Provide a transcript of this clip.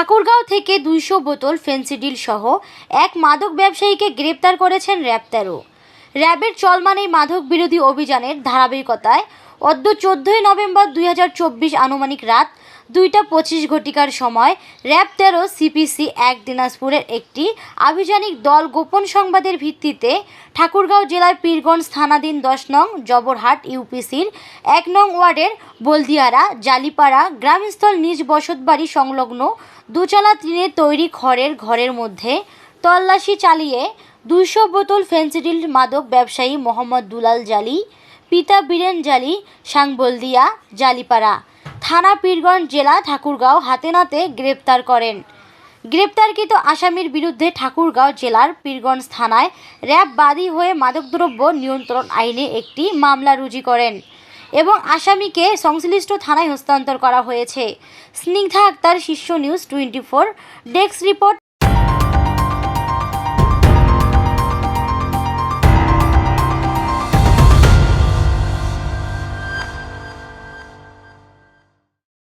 ঠাকুরগাঁও থেকে দুইশো বোতল ফেন্সিডিল সহ এক মাদক ব্যবসায়ীকে গ্রেপ্তার করেছেন র্যাব তেরো র্যাবের চলমান এই মাদক বিরোধী অভিযানের ধারাবাহিকতায় অদ্য চোদ্দোই নভেম্বর দুই হাজার চব্বিশ আনুমানিক রাত দুইটা পঁচিশ ঘটিকার সময় র্যাব তেরো সিপিসি এক দিনাজপুরের একটি আভিযানিক দল গোপন সংবাদের ভিত্তিতে ঠাকুরগাঁও জেলার পীরগঞ্জ থানাধীন দশ নং জবরহাট ইউপিসির এক নং ওয়ার্ডের বলদিয়ারা, জালিপাড়া গ্রামস্থল নিজ বসতবাড়ি সংলগ্ন দুচালা টিনের তৈরি খড়ের ঘরের মধ্যে তল্লাশি চালিয়ে দুইশো বোতল ফেন্সিডিল মাদক ব্যবসায়ী মোহাম্মদ দুলাল জালি, পিতা বীরেন জালি, সাংবলদিয়া, জালিপাড়া। থানা পীরগঞ্জ জেলা ঠাকুরগাঁও হাতে নাতে গ্রেপ্তার করেন। গ্রেপ্তারকৃত আসামির বিরুদ্ধে ঠাকুরগাঁও জেলার পীরগঞ্জ থানায় র্যাব বাদী হয়ে মাদকদ্রব্য নিয়ন্ত্রণ আইনে একটি মামলা রুজি করেন এবং আসামিকে সংশ্লিষ্ট থানায় হস্তান্তর করা হয়েছে। Snigdha Akter, Shirsha news twenty four, desk report